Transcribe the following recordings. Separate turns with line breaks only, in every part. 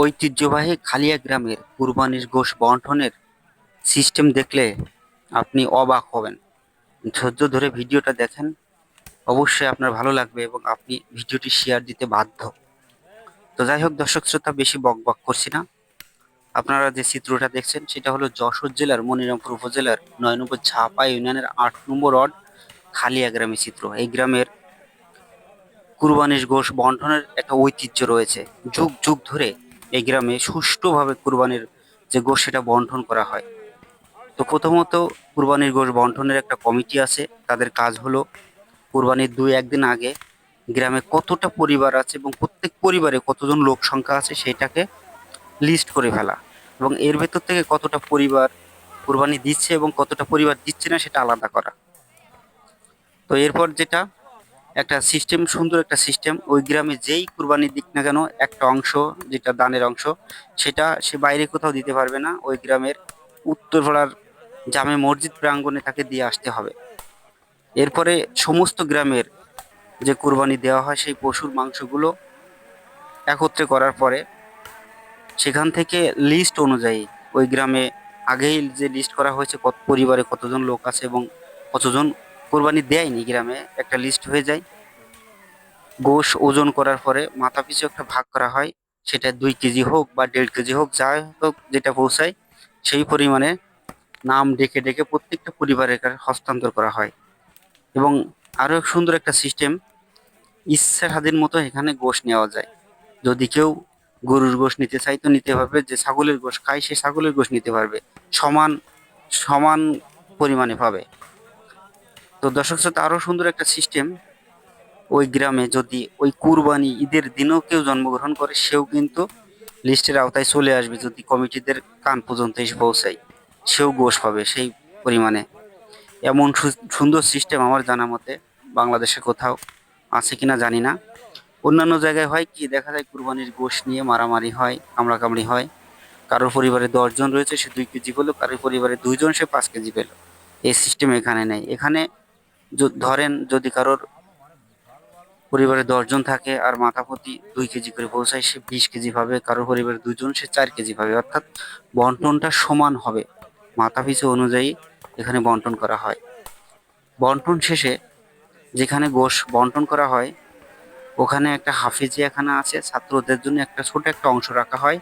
ঐতিহ্যবাহী খালিয়া গ্রামের কুরবানির গোশ বন্টনের সিস্টেম দেখলে আপনি অবাক হবেন। ধৈর্য ধরে ভিডিওটা দেখেন। অবশ্যই আপনার ভালো লাগবে এবং আপনি ভিডিওটি শেয়ার দিতে বাধ্য। তো যাই হোক, দর্শক শ্রোতা, বেশি বক বক করছি না। আপনারা যে চিত্রটা দেখছেন, সেটা হলো যশোর জেলার মনিরামপুর উপজেলার নয় নম্বর ইউনিয়নের আট নম্বর ওয়ার্ড খালিয়া গ্রামের চিত্র। এই গ্রামের কুরবানির গোশ বন্টনের একটা ঐতিহ্য রয়েছে। যুগ যুগ ধরে এই গ্রামে সুষ্ঠুভাবে কুরবানির যে গোশ, সেটা বন্টন করা হয়। তো প্রথমত কুরবানির গোশ বন্টনের একটা কমিটি আছে, তাদের কাজ হলো কুরবানির দুই, একদিন আগে গ্রামে কতটা পরিবার আছে এবং প্রত্যেক পরিবারে কতজন লোক সংখ্যা আছে, সেটাকে লিস্ট করে ফেলা। এবং এর ভেতর থেকে কতটা পরিবার কুরবানি দিচ্ছে এবং কতটা পরিবার দিচ্ছে না, সেটা আলাদা করা। তো এরপর যেটা একটা সিস্টেম সুন্দর একটা সিস্টেম ওই গ্রামে যেই কুরবানি দিক না কেন, একটা অংশ, যেটা দানের অংশ, সেটা সে বাইরে কোথাও দিতে পারবে না। ওই গ্রামের উত্তরপাড়ার জামে মসজিদ প্রাঙ্গণে তাকে দিয়ে আসতে হবে। এরপরে সমস্ত গ্রামের যে কুরবানি দেওয়া হয়, সেই পশুর মাংসগুলো একত্রে করার পরে সেখান থেকে লিস্ট অনুযায়ী ওই গ্রামে আগেই যে লিস্ট করা হয়েছে, কত পরিবারে কতজন লোক আছে এবং কতজন কোরবানি দেয়নি গ্রামে, একটা লিস্ট হয়ে যায়। গোশ ওজন করার পরে মাথা পিছু একটা ভাগ করা হয়, সেটা দুই কেজি হোক বা দেড় কেজি হোক, যাই হোক যেটা পৌঁছায়, সেই পরিমাণে নাম ডেকে ডেকে প্রত্যেকটা পরিবারের কাছে হস্তান্তর করা হয়। এবং আরও এক সুন্দর একটা সিস্টেম ইচ্ছা স্বাধীন মতো এখানে গোশ নেওয়া যায়। যদি কেউ গরুর গোশ নিতে চাই তো নিতে পারবে। যে ছাগলের গোশ খায়, সে ছাগলের গোশ নিতে পারবে। সমান সমান পরিমাণে পাবে। তো দর্শক শ্রোতা আরও সুন্দর একটা সিস্টেম ওই গ্রামে যদি ওই কুরবানি ঈদের দিনও কেউ জন্মগ্রহণ করে, সেও কিন্তু লিস্টের আওতায় চলে আসবে যদি কমিটিদের কান পর্যন্ত এসে পৌঁছায়। সেও গোষ পাবে সেই পরিমাণে। এমন সুন্দর সিস্টেম আমার জানা মতে বাংলাদেশে কোথাও আছে কিনা জানি না। অন্যান্য জায়গায় হয় কি, দেখা যায় কুরবানির গোশ নিয়ে মারামারি হয়, কামড়াকামড়ি হয়। কারোর পরিবারে দশজন রয়েছে, সে দুই কেজি পেল, কারোর পরিবারে দুইজন, সে পাঁচ কেজি পেল। এই সিস্টেম এখানে নেই। এখানে ধরেন যদি কারোর পরিবারে দশজন থাকে আর মাথা প্রতি দুই কেজি করে পৌঁছায়, সে বিশ কেজি পাবে কারোর পরিবারে দুজন সে চার কেজি পাবে অর্থাৎ বন্টনটা সমান হবে। মাথা পিছু অনুযায়ী এখানে বন্টন করা হয়। বন্টন শেষে যেখানে গোশ বন্টন করা হয়, ওখানে একটা হাফিজিয়াখানা আছে। ছাত্রদের জন্য একটা ছোট একটা অংশ রাখা হয়।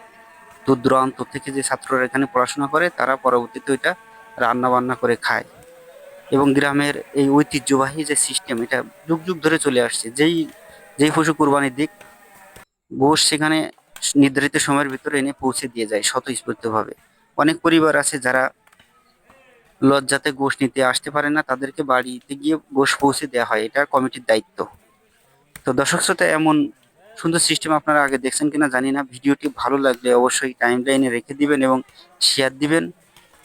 দূর দূরান্ত থেকে যে ছাত্ররা এখানে পড়াশোনা করে, তারা পরবর্তীতে ওইটা রান্না বান্না করে খায়। এবং গ্রামের এই ঐতিহ্যবাহী যে সিস্টেম এটা যুগ যুগ ধরে চলে আসছে। যেই যেই পশু কুরবানির দিক, গোশ সেখানে নির্ধারিত সময়ের ভিতরে এনে পৌঁছে দিয়ে যায় স্বতঃস্ফূর্তভাবে। অনেক পরিবার আছে যারা লজ্জাতে গোশ নিতে আসতে পারে না, তাদেরকে বাড়িতে গিয়ে গোশ পৌঁছে দেওয়া হয়, এটা কমিটির দায়িত্ব। তো দর্শক শ্রোতা, এমন সুন্দর সিস্টেম আপনারা আগে দেখছেন কিনা জানি না। ভিডিওটি ভালো লাগলে অবশ্যই টাইম লাইনে রেখে দিবেন এবং শেয়ার দিবেন।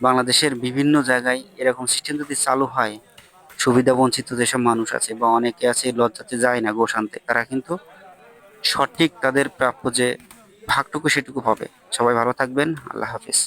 বাংলাদেশের বিভিন্ন জায়গায় এরকম সিস্টেম যদি চালু হয়, সুবিধা বঞ্চিত যেসব মানুষ আছে বা অনেকে আছে, লজ্জাতে যায় না গোশান্তে তারা কিন্তু সঠিক তাদের প্রাপ্য যে ভাগটুকু সেটুকু হবে সবাই ভালো থাকবেন, আল্লাহ হাফিজ।